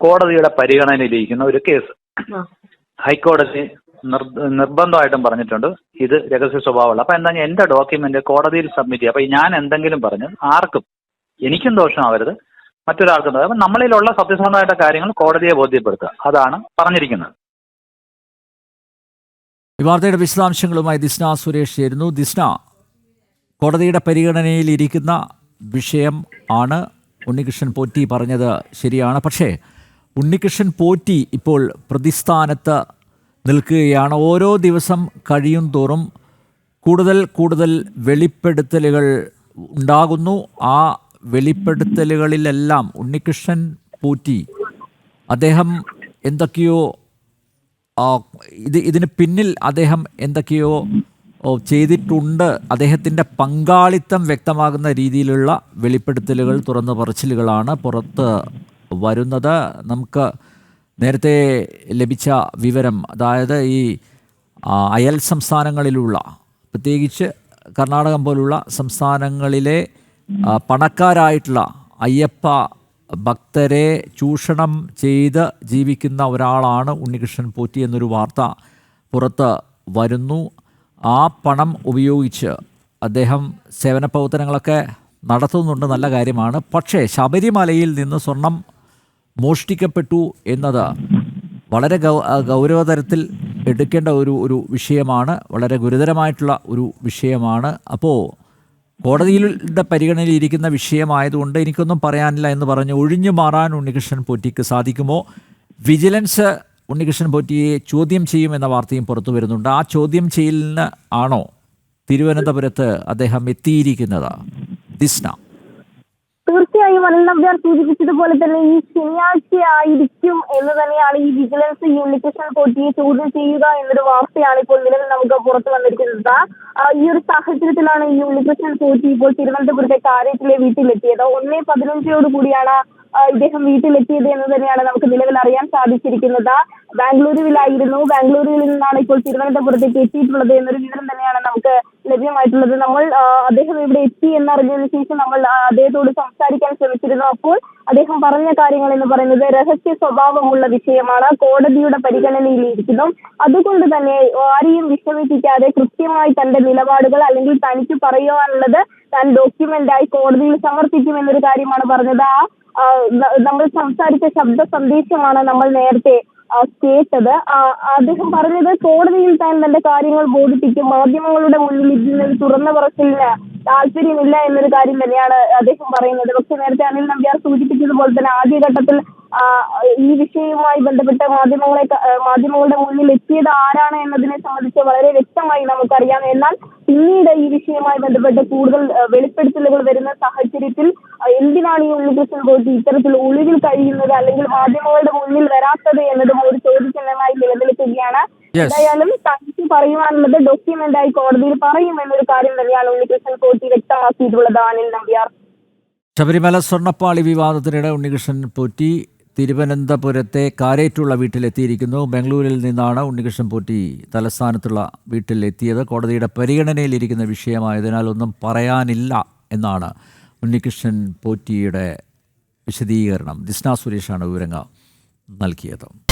കോടതിയുടെ പരിഗണനയിലിരിക്കുന്ന ഒരു കേസ്. ഹൈക്കോടതി നിർ- നിർബന്ധമായിട്ടും പറഞ്ഞിട്ടുണ്ട് ഇത് രഹസ്യ സ്വഭാവമുള്ള. അപ്പൊ എന്താ ഞാൻ എന്റെ ഡോക്യുമെന്റ് കോടതിയിൽ സബ്മിറ്റ് ചെയ്യുക അപ്പൊ ഞാൻ എന്തെങ്കിലും പറഞ്ഞു ആർക്കും എനിക്കും ദോഷമാവരുത് മറ്റൊരാൾക്കും. അപ്പൊ നമ്മളിലുള്ള സത്യസന്ധമായിട്ട് കാര്യങ്ങൾ കോടതിയെ ബോധ്യപ്പെടുത്തുക. അതാണ് പറഞ്ഞിരിക്കുന്നത്. ഈ വാർത്തയുടെ വിശദാംശങ്ങളുമായി ദിസ്ന സുരേഷ് ചേരുന്നു. ദിസ്ന കോടതിയുടെ പരിഗണനയിൽ ഇരിക്കുന്ന വിഷയം ആണ് ഉണ്ണികൃഷ്ണൻ പോറ്റി പറഞ്ഞത് ശരിയാണ്. പക്ഷേ ഉണ്ണികൃഷ്ണൻ പോറ്റി ഇപ്പോൾ പ്രതിസ്ഥാനത്ത് നിൽക്കുകയാണ്. ഓരോ ദിവസം കഴിയും തോറും കൂടുതൽ കൂടുതൽ വെളിപ്പെടുത്തലുകൾ ഉണ്ടാകുന്നു. ആ വെളിപ്പെടുത്തലുകളിലെല്ലാം ഉണ്ണികൃഷ്ണൻ പോറ്റി. അദ്ദേഹം എന്തൊക്കെയോ ഇത് ഇതിന് പിന്നിൽ അദ്ദേഹം എന്തൊക്കെയോ ചെയ്തിട്ടുണ്ട്. അദ്ദേഹത്തിന്റെ പങ്കാളിത്തം വ്യക്തമാകുന്ന രീതിയിലുള്ള വെളിപ്പെടുത്തലുകൾ തുറന്നു പറച്ചിലുകളാണ് പുറത്ത് വരുന്നത്. നമുക്ക് നേരത്തെ ലഭിച്ച വിവരം അതായത് ഈ അയൽ സംസ്ഥാനങ്ങളിലുള്ള പ്രത്യേകിച്ച് കർണാടകം പോലുള്ള സംസ്ഥാനങ്ങളിലെ പണക്കാരായിട്ടുള്ള അയ്യപ്പ ഭക്തരെ ചൂഷണം ചെയ്ത് ജീവിക്കുന്ന ഒരാളാണ് ഉണ്ണികൃഷ്ണൻ പോറ്റി എന്നൊരു വാർത്ത പുറത്ത് വരുന്നു. ആ പണം ഉപയോഗിച്ച് അദ്ദേഹം സേവന പ്രവർത്തനങ്ങളൊക്കെ നടത്തുന്നുണ്ട്. നല്ല കാര്യമാണ്. പക്ഷേ ശബരിമലയിൽ നിന്ന് സ്വർണം മോഷ്ടിക്കപ്പെട്ടു എന്നത് വളരെ ഗൗ ഗൗരവതരത്തിൽ എടുക്കേണ്ട ഒരു ഒരു വിഷയമാണ് വളരെ ഗുരുതരമായിട്ടുള്ള ഒരു വിഷയമാണ്. അപ്പോൾ കോടതിയിലെ പരിഗണനയിലിരിക്കുന്ന വിഷയമായതുകൊണ്ട് എനിക്കൊന്നും പറയാനില്ല എന്ന് പറഞ്ഞ് ഒഴിഞ്ഞു മാറാൻ ഉണ്ണികൃഷ്ണൻ പോറ്റിക്ക് സാധിക്കുമോ? വിജിലൻസ് ഉണ്ണികൃഷ്ണൻ പോറ്റിയെ ചോദ്യം ചെയ്യും എന്ന വാർത്തയും പുറത്തു വരുന്നുണ്ട്. ആ ചോദ്യം ചെയ്യലിന് ആണോ തിരുവനന്തപുരത്ത് അദ്ദേഹം എത്തിയിരിക്കുന്നത്? ദിസ്ന. തീർച്ചയായും അനിൽ നമ്പ്യാർ സൂചിപ്പിച്ചതുപോലെ തന്നെ ഈ ശനിയാഴ്ച ആയിരിക്കും എന്ന് തന്നെയാണ് ഈ വിജിലൻസ് യൂണിറ്റേഷൻ കോട്ടിയെ ചോദ്യം ചെയ്യുക എന്നൊരു വാർത്തയാണ് ഇപ്പോൾ നിലവിൽ നമുക്ക് പുറത്തു വന്നിരിക്കുന്നത്. ഈ ഒരു സാഹചര്യത്തിലാണ് ഈ യൂണിറ്റേഷൻ കോട്ടി ഇപ്പോൾ തിരുവനന്തപുരത്തെ കാര്യത്തിലെ വീട്ടിലെത്തിയത്. ഒന്നേ പതിനഞ്ചോട് കൂടിയാണ് ഇദ്ദേഹം വീട്ടിലെത്തിയത് എന്ന് തന്നെയാണ് നമുക്ക് നിലവിൽ അറിയാൻ സാധിച്ചിരിക്കുന്നത്. ബാംഗ്ലൂരുവിലായിരുന്നു. ബാംഗ്ലൂരുവിൽ നിന്നാണ് ഇപ്പോൾ തിരുവനന്തപുരത്തേക്ക് എത്തിയിട്ടുള്ളത് എന്നൊരു വിവരം തന്നെയാണ് നമുക്ക് ലഭ്യമായിട്ടുള്ളത് നമ്മൾ അദ്ദേഹം ഇവിടെ എത്തി എന്നറിഞ്ഞതിന് ശേഷം നമ്മൾ അദ്ദേഹത്തോട് സംസാരിക്കാൻ ശ്രമിച്ചിരുന്നു. അപ്പോൾ അദ്ദേഹം പറഞ്ഞ കാര്യങ്ങൾ എന്ന് പറയുന്നത് രഹസ്യ സ്വഭാവമുള്ള വിഷയമാണ്. കോടതിയുടെ പരിഗണനയിലിരിക്കുന്നു. അതുകൊണ്ട് തന്നെ ആരെയും വിഷമിപ്പിക്കാതെ കൃത്യമായി തന്റെ നിലപാടുകൾ അല്ലെങ്കിൽ തനിക്ക് പറയുവാനുള്ളത് താൻ ഡോക്യുമെന്റായി കോടതിയിൽ സമർപ്പിക്കുമെന്നൊരു കാര്യമാണ് പറഞ്ഞത്. ആ നമ്മൾ സംസാരിച്ച ശബ്ദ സന്ദേശമാണ് നമ്മൾ നേരത്തെ കേട്ടത്. അദ്ദേഹം പറഞ്ഞത് കോടതിയിൽ താൻ തന്റെ കാര്യങ്ങൾ ബോധിപ്പിക്കും. മാധ്യമങ്ങളുടെ മുന്നിൽ ഇതിന് തുറന്ന താല്പര്യമില്ല എന്നൊരു കാര്യം തന്നെയാണ് അദ്ദേഹം പറയുന്നത് പക്ഷെ നേരത്തെ അനിൽ നമ്പ്യാർ സൂചിപ്പിച്ചതുപോലെ തന്നെ ആദ്യഘട്ടത്തിൽ ഈ വിഷയവുമായി ബന്ധപ്പെട്ട മാധ്യമങ്ങളെ മാധ്യമങ്ങളുടെ മുന്നിൽ എത്തിയത് ആരാണ് എന്നതിനെ സംബന്ധിച്ച് വളരെ വ്യക്തമായി നമുക്കറിയാം എന്നാൽ പിന്നീട് ഈ വിഷയവുമായി ബന്ധപ്പെട്ട് കൂടുതൽ വെളിപ്പെടുത്തലുകൾ വരുന്ന സാഹചര്യത്തിൽ എന്തിനാണ് ഈ ഉണ്ണികൃഷ്ണൻ പോയിട്ട് ഇത്തരത്തിൽ ഒളിവിൽ കഴിയുന്നത് അല്ലെങ്കിൽ മാധ്യമങ്ങളുടെ മുന്നിൽ വരാത്തത് എന്നതും ഒരു ചോദ്യചിഹ്നമായി നിലനിൽക്കുകയാണ്. എന്തായാലും തനിക്ക് പറയുവാനുള്ളത് ഡോക്യുമെന്റ് ആയി കോടതിയിൽ പറയും എന്നൊരു കാര്യം തന്നെയാണ് ഉണ്ണികൃഷ്ണൻ പോറ്റി വ്യക്തമാക്കിയിട്ടുള്ളത്. അനിൽ നമ്പ്യാർ. ശബരിമല സ്വർണപ്പാളി വിവാദത്തിനിടെ ഉണ്ണികൃഷ്ണൻ പോറ്റി തിരുവനന്തപുരത്തെ കാരേറ്റുള്ള വീട്ടിലെത്തിയിരിക്കുന്നു. ബംഗളൂരിൽ നിന്നാണ് ഉണ്ണികൃഷ്ണൻ പോറ്റി തലസ്ഥാനത്തുള്ള വീട്ടിലെത്തിയത്. കോടതിയുടെ പരിഗണനയിലിരിക്കുന്ന വിഷയമായതിനാൽ ഒന്നും പറയാനില്ല എന്നാണ് ഉണ്ണികൃഷ്ണൻ പോറ്റിയുടെ വിശദീകരണം. ദിസ്ന സുരേഷാണ് വിവരങ്ങൾ നൽകിയത്.